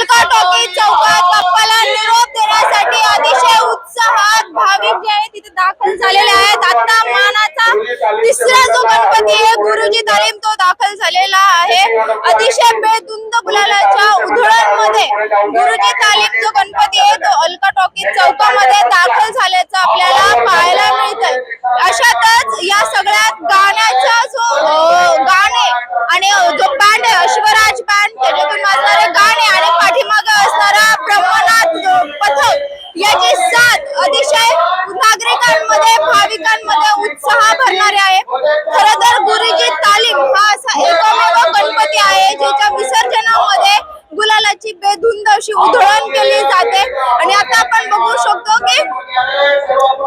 होलकर टोकी चौकात बाप्पाला निरोप देण्यासाठी अतिशय उत्साहात भाविक जे आहेत तिथे दाखल झालेले आहेत. आता मानाचा तिसरा जो गणपती आहे गुरुजी तालीम तो दाखल झालेला आहे. अतिशय बेदुंद गुलालाच्या उधळणमध्ये गुरुजी तालीम जो गणपती आहे नागरिकांमध्ये भाविकांमध्ये उत्साह भरणारे आहे. खर तर गुरुजी तालीम हा असा एकमेव गणपती आहे ज्याच्या विसर्जनामध्ये गुलालाची बेधुंद अशी उधळण केली जाते. आणि आता आपण बघू शकतो की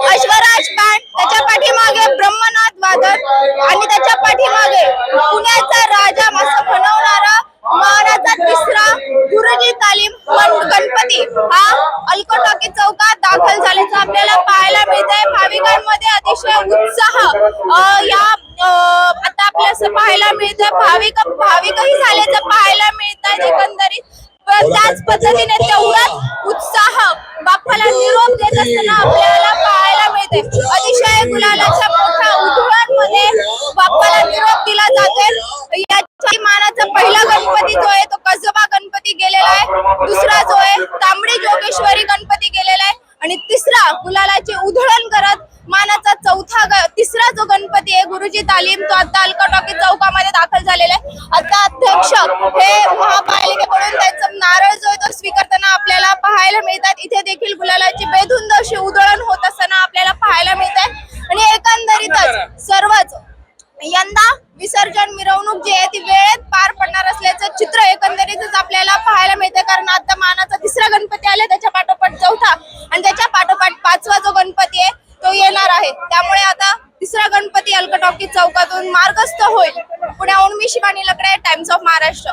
अश्वराज बँड त्याच्या पाठीमागे ब्रह्मनाथ वादन आणि त्याच्या पाठीमागे पुण्याचा राजा असं म्हणवणारा महाराजा तिसरा गुरुजी तालीम गण- गणपती हा अलकोटाकी चौकात दाखल झाल्याचं आपल्याला पाहायला मिळत आहे भाविकांमध्ये अतिशय उत्साह या आता आपल्याला असं पाहायला मिळतंय. भाविक भाविकही झाल्याचं पाहायला मिळत आहे एकंदरीत त्याच पद्धतीने तेवढाच उत्साह बाप्पाला निरोप देत असताना आपल्याला पाहायला मिळते अतिशय गुलालाच्या मोठ्या उधळांमध्ये बाप्पाला निरोप दिला जाते गुलालाची उधळण करत मानाचा चौथा तिसरा जो गणपती आहे गुरुजी तालीम तो आता अलका टॉकी चौकामध्ये दाखल झालेला आहे. आता अध्यक्ष हे महापालिकेकडून त्यांचा नारळ जो आहे तो स्वीकारताना आपल्याला पाहायला मिळतात. इथे देखील गुलालाची बेधुंद अशी उधळण होत असताना आपल्याला पाहायला मिळत आहे आणि एकंदरीतच सर्वच यंदा विसर्जन मिरवणूक जी आहे ती वेळेत पार पडणार असल्याचं चित्र एकंदरीतच आपल्याला पाहायला मिळते कारण आता मानाचा तिसरा गणपती आला त्याच्या पाठोपाठ चौथा. आणि त्याच्या पाठोपाठ पाचवा जो गणपती आहे तो येणार आहे. त्यामुळे आता तिसरा गणपती अलकटॉकी चौकातून मार्गस्थ होईल. पुण्याहून मी शिवानी लकडे टाइम्स ऑफ महाराष्ट्र